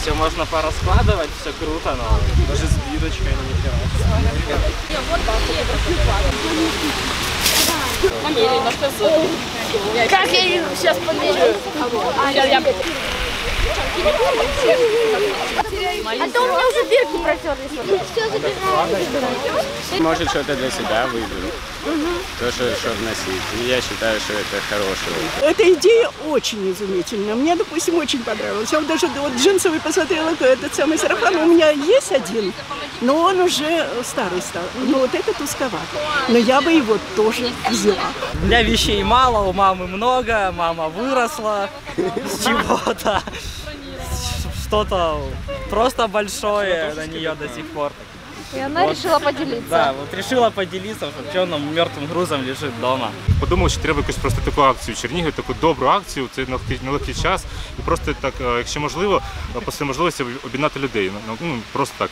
Все можно пораскладывать, все круто, но даже с бирочкой не плевать. Как я сейчас померю? Я... А то у меня уже дырки протерлись. Все. Может, что-то для себя выберу. Тоже, чтобы носить. И я считаю, что это опыт. Эта идея очень изумительная. Мне, допустим, очень понравилось. Я вот даже вот джинсовый посмотрела, этот самый сарафан. У меня есть один, но он уже старый стал. Но вот этот узковат. Но я бы его тоже взяла. У меня вещей мало, у мамы много, мама выросла с чего-то. Что-то просто большое на нее до сих пор. И она решила поделиться. Да, вот решила поделиться, что нам мертвым грузом лежит дома. Подумав, що треба якусь просто таку акцію в Чернігові, таку добру акцію, це нелегкий, час. І просто так, е, якщо можливо, е, по можливості об'єднати людей. Ну, Ну, просто так.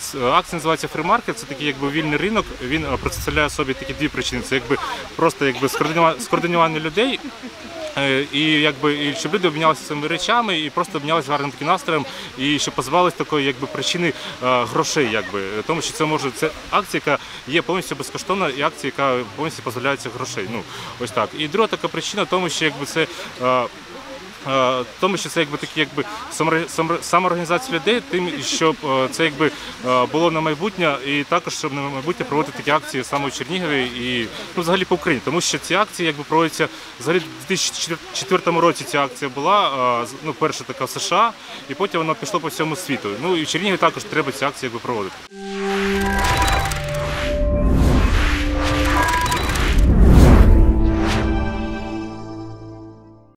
Ц- Акція називається Free Market, це такий якби вільний ринок. Він е, представляє собі такі дві причини. Це якби просто якби скоординува- скоординування людей. Е, І якби і щоб люди обмінялися своїми речами і просто обмінялися гарним таким настроєм, і щоб позбавилися такої якби причини е, грошей, якби тому, що це може це акція, яка є повністю безкоштовна, і акція, яка повністю позбавляється грошей. Ну ось так. І друга така причина, тому що якби це. Е, Тому що це якби такі якби самоорганізація людей, тим, щоб е, це якби е, було на майбутнє, і також щоб на майбутнє проводити такі акції саме у Чернігові і ну, взагалі по Україні. Тому що ці акції якби проводяться взагалі в 2004 році. Ця акція була ну, перша така в США, і потім вона пішла по всьому світу. Ну і в Чернігові також треба ці акції якби проводити.